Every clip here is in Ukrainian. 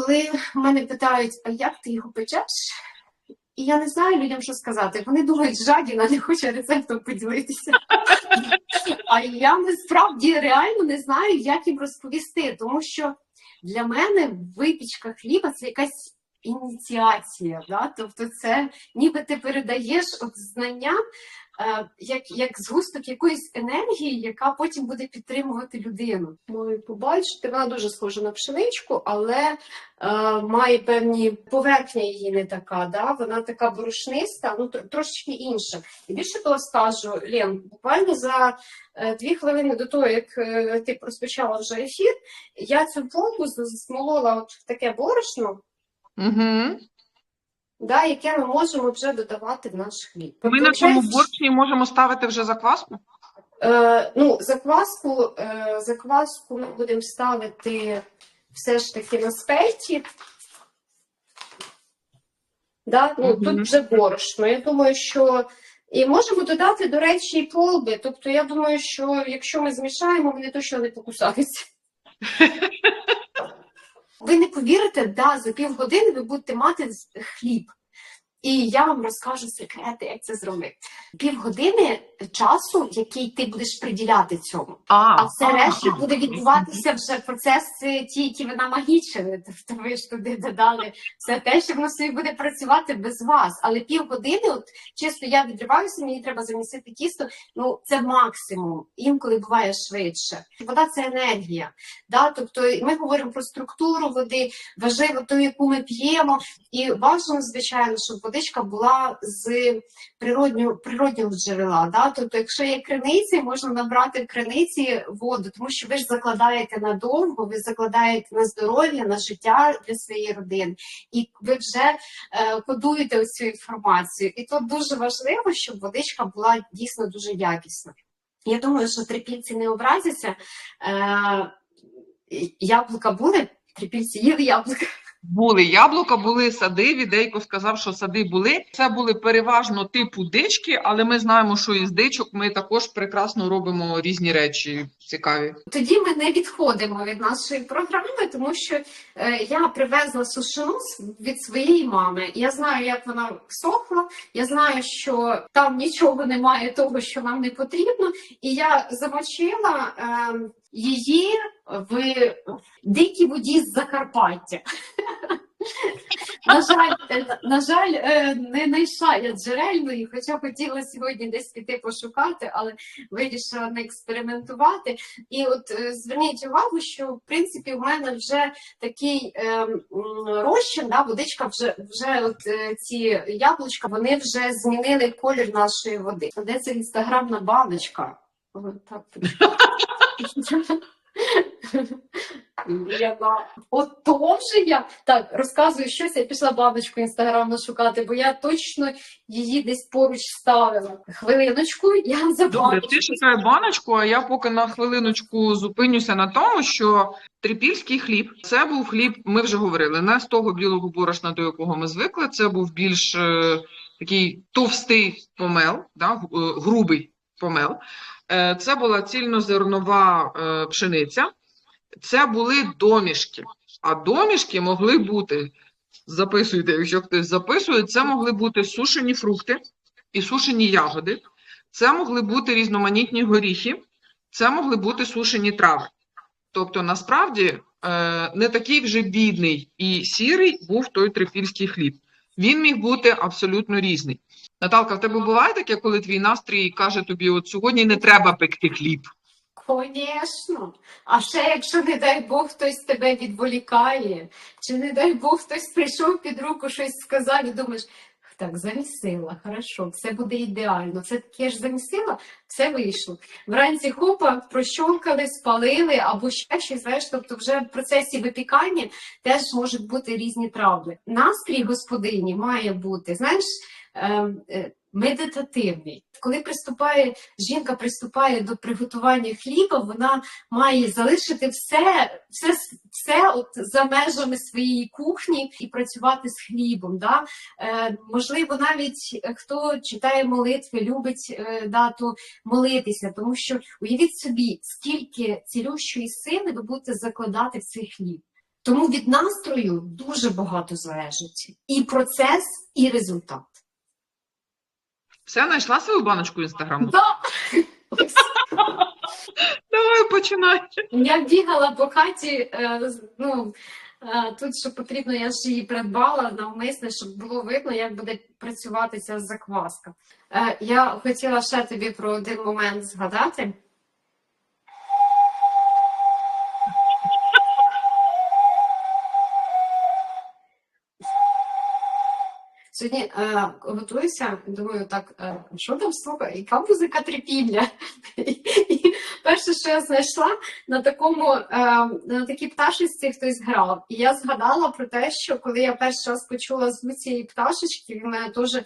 коли мене питають, а як ти його печеш? І я не знаю людям, що сказати. Вони думають, жадіна не хоче рецептом поділитися. А я насправді реально не знаю, як їм розповісти, тому що для мене випічка хліба це якась ініціація. Да? Тобто, це ніби ти передаєш от знання як, як згусток якоїсь енергії, яка потім буде підтримувати людину. Можу побачити, вона дуже схожа на пшеничку, але е, має певні поверхня її не така. Да? Вона така борошниста, ну тр- трошечки інша. І більше того скажу, Лен, буквально за е, дві хвилини до того, як е, ти розпочала вже ефір, я цю булку з- змолола от в таке борошно, Угу. Да, яке ми можемо вже додавати в наш хліб. Ми на цьому борщі можемо ставити вже закваску? Е, ну, закваску, е, закваску ми будемо ставити все ж таки на спельті. Да? Ну, Мгм. Тут вже борошно. Я думаю, що. І можемо додати, до речі, і полби. Тобто, я думаю, що якщо ми змішаємо, вони точно не покусаються. Ви не повірите, да, за півгодини ви будете мати хліб. І я вам розкажу секрети, як це зробити. Півгодини часу, який ти будеш приділяти цьому. А все решта буде відбуватися вже процеси, ті, які ви намагічили. Тобто ви ж туди додали все те, що воно собі буде працювати без вас. Але півгодини, от чисто я відриваюся, мені треба замісити тісто. Ну це максимум. Інколи буває швидше. Вода це енергія. Да? Тобто ми говоримо про структуру води, важливо ту, яку ми п'ємо. І бажано, звичайно, щоб водичка була з природнього, природнього джерела. Да? Тобто, якщо є криниці, можна набрати в криниці воду, тому що ви ж закладаєте надовго, ви закладаєте на здоров'я, на життя для своєї родини, і ви вже е, кодуєте цю інформацію. І тут дуже важливо, щоб водичка була дійсно дуже якісна. Я думаю, що трипільці не образяться. Е, яблука були, трипільці їли яблука. Були яблука, були сади. Відейко сказав, що сади були. Це були переважно типу дички, але ми знаємо, що із дичок ми також прекрасно робимо різні речі цікаві. Тоді ми не відходимо від нашої програми, тому що е, я привезла сушину від своєї мами. Я знаю, як вона сохла. Я знаю, що там нічого немає того, що нам не потрібно. І я замочила е, її в дикій воді з Закарпаття. На жаль, на жаль, е, не знайшла я джерельної, хоча хотіла сьогодні десь піти пошукати, але вирішила не експериментувати. І от е, зверніть увагу, що в принципі в мене вже такий е, розчин, да, водичка вже вже от ці яблучка, вони вже змінили колір нашої води. Де це інстаграмна баночка? О, так. Я на от того вже я так розказую щось. Я пішла баночку інстаграмно шукати, бо я точно її десь поруч ставила. Хвилиночку, я за Добре, баночку. ти шукай баночку, а я поки на хвилиночку зупинюся на тому, що трипільський хліб це був хліб, ми вже говорили, не з того білого борошна, до якого ми звикли. Це був більш е, такий товстий помел, да, е, грубий помел. Е, це була цільнозернова е, пшениця. Це були домішки. А домішки могли бути, записуйте, якщо хтось записує, це могли бути сушені фрукти і сушені ягоди. Це могли бути різноманітні горіхи, це могли бути сушені трави. Тобто, насправді, е, не такий вже бідний і сірий був той трипільський хліб. Він міг бути абсолютно різний. Наталка, в тебе буває таке, коли твій настрій каже тобі: от сьогодні не треба пекти хліб. Конечно. А ще якщо, не дай Бог, хтось тебе відволікає, чи не дай Бог, хтось прийшов під руку щось сказав, і думаєш, так, замісила, хорошо, все буде ідеально. Це таке ж замісила, все вийшло. Вранці хопа, прощолкали, спалили або ще щось, знаєш, тобто вже в процесі випікання теж можуть бути різні травми. Настрій господині має бути, знаєш, медитативний. Коли приступає жінка приступає до приготування хліба, вона має залишити все, все, все от за межами своєї кухні і працювати з хлібом. Да? Е, можливо, навіть е, хто читає молитви, любить е, да, то молитися, тому що уявіть собі, скільки цілющої сили ви будете закладати в цей хліб. Тому від настрою дуже багато залежить. І процес, і результат. Все, знайшла свою баночку інстаграму? Да. Давай починай. Я бігала по хаті, е, ну, е, тут, що потрібно, я ж її придбала навмисне, щоб було видно, як буде працюватися закваска. Е, Я хотіла ще тобі про один момент згадати. Сьогодні е, готуюся, думаю, так, е, що там слухай, яка музика трипілля? І перше, що я знайшла, на такому е, на такій пташечці хтось грав. І я згадала про те, що коли я перший раз почула звук цієї пташечки, він мене теж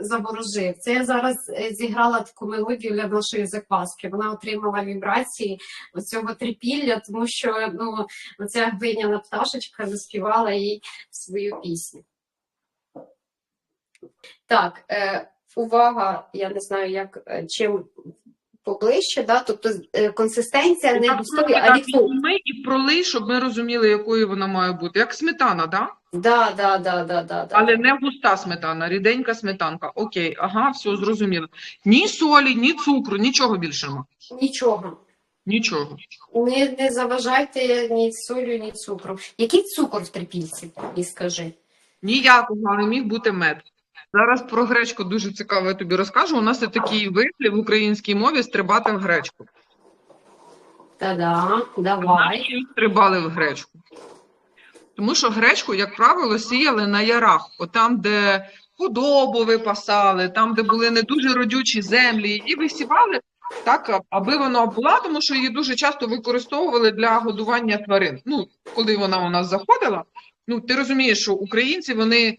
заворожив. Це я зараз е, зіграла таку мелодію для нашої закваски. Вона отримала вібрації цього трипілля, тому що ну, оця глиняна пташечка заспівала їй свою пісню. Так, е, увага, я не знаю, як е, чим поближче, да? тобто е, консистенція не Так, а так. Ми і пролий, щоб ми розуміли, якою вона має бути. Як сметана, да? Да, да, да, да, да, да. Але не густа сметана, ріденька сметанка. Окей, ага, все зрозуміло. Ні солі, ні цукру, нічого більшого. Нічого. Нічого. Не, не заважайте ні солью, ні цукру. Який цукор в трипільці? І скажи. Ніякого, але міг бути мед. Зараз про гречку дуже цікаво я тобі розкажу. У нас є такий вислів в українській мові стрибати в гречку. Та-да, давай. Наші стрибали в гречку. Тому що гречку, як правило, сіяли на ярах, отам, де худобу випасали, там, де були не дуже родючі землі, і висівали так, аби вона була, тому що її дуже часто використовували для годування тварин. Ну, коли вона у нас заходила, ну ти розумієш, що українці вони,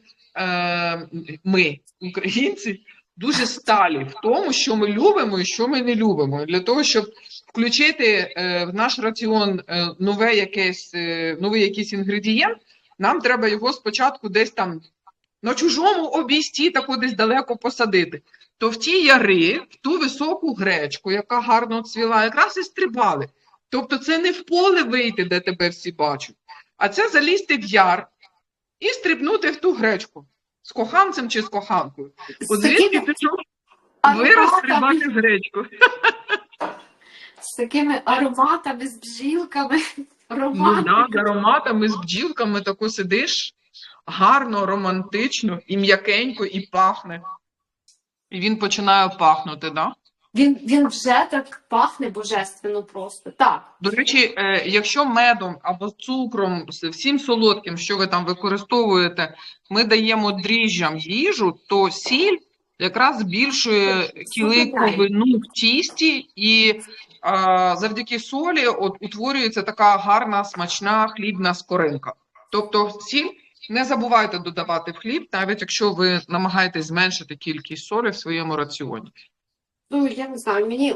ми, українці, дуже сталі в тому, що ми любимо і що ми не любимо. Для того, щоб включити е, в наш раціон е, нове якесь, е, новий якийсь інгредієнт, нам треба його спочатку десь там на чужому обійсті, тако десь далеко посадити. То в ті яри, в ту високу гречку, яка гарно цвіла, якраз і стрибали. Тобто це не в поле вийти, де тебе всі бачать, а це залізти в яр і стрибнути в ту гречку з коханцем чи з коханкою. От звідки пішов вираз стрибати в гречку. з такими ароматами, з бджілками. Ну, да, з ароматами, з бджілками тако сидиш, гарно, романтично, і м'якенько, і пахне. І він починає пахнути, да? Він, він вже так пахне божественно просто. Так. До речі, е, якщо медом або цукром, всім солодким, що ви там використовуєте, ми даємо дріжджам їжу, то сіль якраз збільшує кіликовину в тісті, і а, завдяки солі от, утворюється така гарна, смачна хлібна скоринка. Тобто сіль не забувайте додавати в хліб, навіть якщо ви намагаєтесь зменшити кількість солі в своєму раціоні. Ну, я не знаю, мені,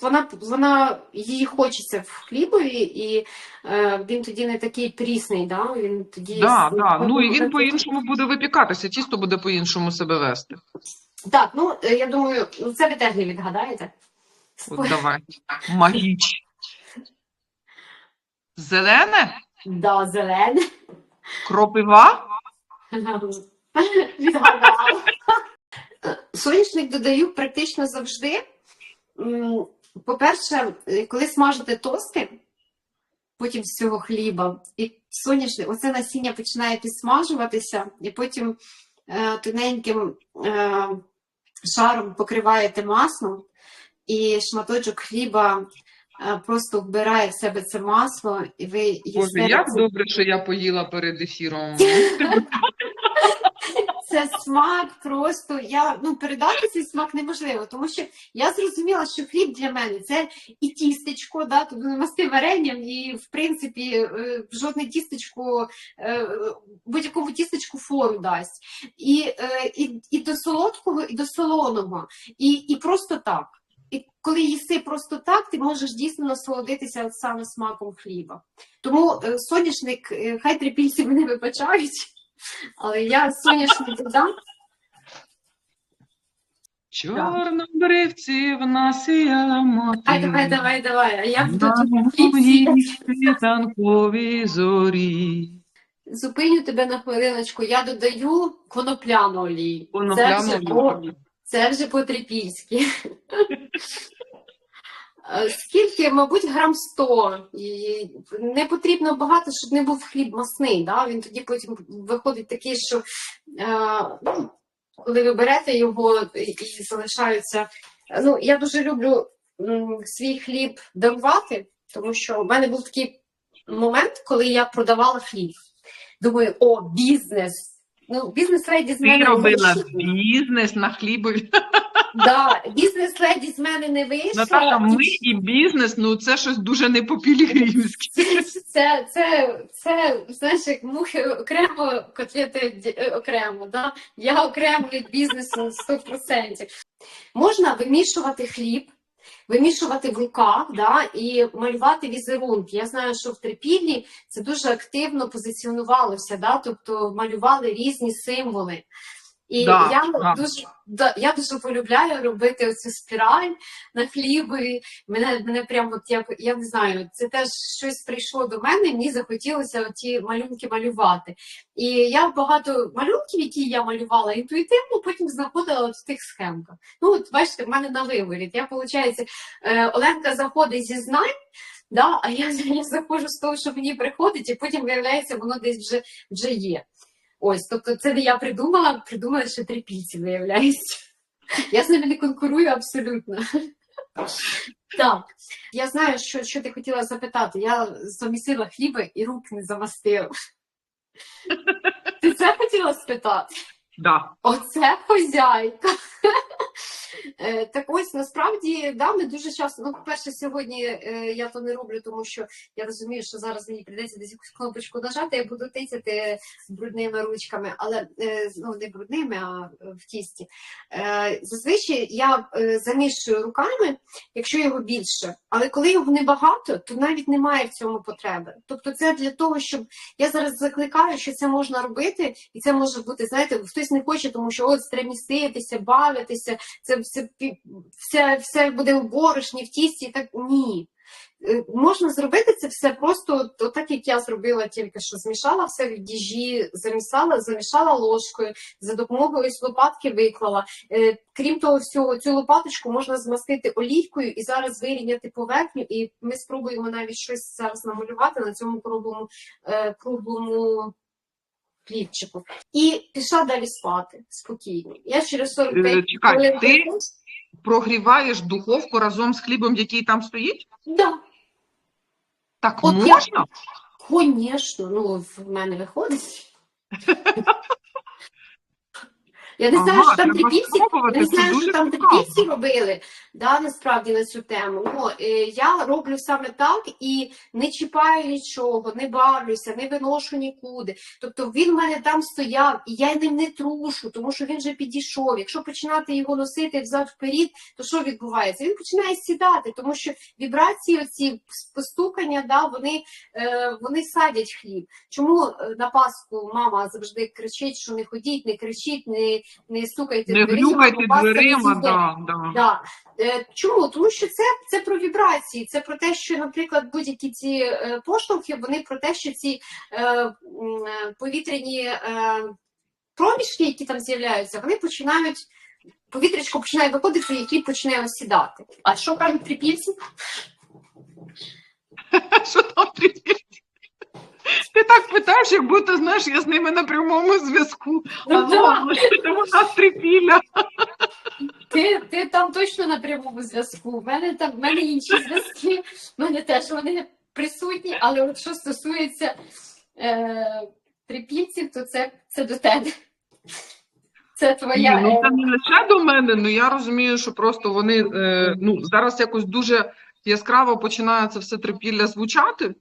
вона, вона її хочеться в хлібові, і е, він тоді не такий прісний, да? Він тоді Да, з- да. Ну і він по-іншому буде випікатися, тісто буде по-іншому себе вести. Так, ну е, я думаю, ну це ви теж не відгадаєте. От давай. Магіч. Зелене? Да, зелене. Кропива? Відгадала. Соняшник додаю практично завжди. По-перше, коли смажите тости, потім з цього хліба, і соняшник, оце насіння починає підсмажуватися, і потім е, тоненьким е, шаром покриваєте маслом, і шматочок хліба е, просто вбирає в себе це масло, і ви їсте. Боже, як добре, що я поїла перед ефіром. Це смак просто. Я ну передати цей смак неможливо, тому що я зрозуміла, що хліб для мене це і тістечко, да, тобто намасти варенням, і в принципі е, жодне тістечко е, будь-якому тістечку фору дасть. І, е, і, і до солодкого, і до солоного, і, і просто так. І коли їси просто так, ти можеш дійсно насолодитися саме смаком хліба. Тому соняшник, хай трипільці мене вибачають. Але я соняшник додам. Чорнобривцівна сіяла мати. Ай, давай, давай, давай. А я буду тут зорі. Зупиню тебе на хвилиночку. Я додаю конопляну олію. Це Конопляну вже, олію. це вже по-трипільськи. Е, Скільки, мабуть, грам 100. І не потрібно багато, щоб не був хліб масний. Да? Він тоді потім виходить такий, що е, ну, коли ви берете його і залишаються. Ну, я дуже люблю м, свій хліб дарувати, тому що в мене був такий момент, коли я продавала хліб. Думаю, о, бізнес. Ну, бізнес-леді з Ти мене робила бізнес на хлібові. Да, бізнес-леді з мене не вийшла. Наташа, ми і бізнес, ну це щось дуже не по-пілігримськи. Це, це, це, знаєш, як мухи окремо, котлети е, окремо. Да? Я окремо від бізнесу на 100%. Можна вимішувати хліб, вимішувати в руках да? і малювати візерунки. Я знаю, що в Трипіллі це дуже активно позиціонувалося, да? тобто малювали різні символи. І Да, я да. дуже да, я дуже полюбляю робити оцю спіраль на хлібі. Мене, мене прямо от я, я не знаю, це теж щось прийшло до мене, і мені захотілося ті малюнки малювати. І я багато малюнків, які я малювала інтуїтивно, потім знаходила от в тих схемках. Ну, от бачите, в мене на виворіт. Я, виходить, е, Оленка заходить зі знань, да, а я, я заходжу з того, що мені приходить, і потім виявляється, воно десь вже, вже є. Ось, тобто це я придумала, придумала ще трипільці, виявляється. Я з ними не конкурую абсолютно. Так, я знаю, що, що ти хотіла запитати. Я замісила хліби і рук не замастила. Ти це хотіла спитати? Да. Оце хозяйка. Е, Так ось насправді да, ми дуже часто. Ну, по-перше, сьогодні е, я то не роблю, тому що я розумію, що зараз мені прийдеться десь якусь кнопочку нажати, я буду тицяти брудними ручками, але е, ну не брудними, а в тісті. Зазвичай я замішую руками, якщо його більше, але коли його небагато, то навіть немає в цьому потреби. Тобто, це для того, щоб я зараз закликаю, що це можна робити, і це може бути, знаєте, хтось не хоче, тому що от треба міститися, бавитися, це все, все, все буде в борошні, в тісті. Так ні. Е, Можна зробити це все просто от- так, як я зробила тільки що. Змішала все в діжі, замісала, замішала ложкою, за допомогою ось лопатки виклала. Е, Крім того всього, цю лопаточку можна змастити олійкою і зараз вирівняти поверхню, і ми спробуємо навіть щось зараз намалювати на цьому круглому, е, круглому хлібчику. І пішла далі спати спокійно. Я через 45 Е, Чекай, хвилин ти прогріваєш духовку разом з хлібом, який там стоїть? Да, Так От я- Конечно, ну в мене виходить. Я не Ага, знаю, що там трипільці, не знаю, що там цікаво. трипільці робили, да, насправді на цю тему. Ну, е, я роблю саме так і не чіпаю нічого, не бавлюся, не виношу нікуди. Тобто він в мене там стояв, і я ним не трушу, тому що він вже підійшов. Якщо починати його носити взад вперед, то що відбувається? Він починає сідати, тому що вібрації, оці постукання, да, вони, е, вони садять хліб. Чому е, на Пасху мама завжди кричить, що не ходіть, не кричіть, не, не стукайте Не дверима, дверима, да, да. Да. Е, Чому? Тому що це, це про вібрації, це про те, що, наприклад, будь-які ці е, поштовхи, вони про те, що ці е, е, повітряні е, проміжки, які там з'являються, вони починають. Повітрячко починає виходити, який починає осідати. А що кажуть трипільці? Що там трипільці? Питаєш, як будто знаєш, я з ними на прямому зв'язку. Ну, що там у нас трипілля? Ти, ти там точно на прямому зв'язку. В мене там в мене інші зв'язки, в мене теж вони присутні, але от що стосується е, трипільців, то це, це до тебе. Це твоя. Ні, ну це не лише до мене, ну я розумію, що просто вони е, ну, зараз якось дуже яскраво починає це все трипілля звучати.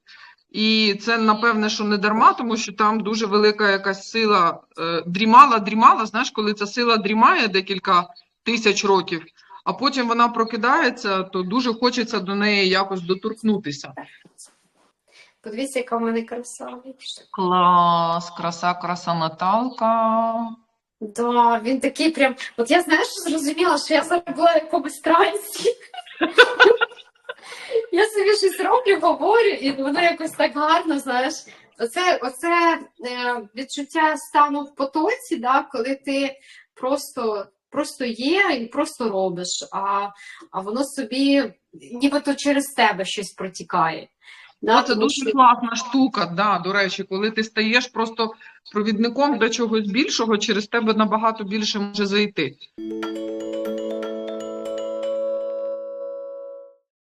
І це напевне, що не дарма, тому що там дуже велика якась сила е, дрімала, дрімала. Знаєш, коли ця сила дрімає декілька тисяч років, а потім вона прокидається, то дуже хочеться до неї якось доторкнутися. Подивіться, яка в мене краса. Клас, краса, краса Наталка. Да, він такий прям. От я знаєш, зрозуміла, що я зараз була в якомусь трансі. Я собі щось роблю, говорю, і воно якось так гарно, знаєш. Оце, оце е, відчуття стану в потоці, да, коли ти просто, просто є і просто робиш, а, а воно собі нібито через тебе щось протікає. Да, це тому дуже що- класна штука, да, до речі, коли ти стаєш просто провідником для чогось більшого, через тебе набагато більше може зайти.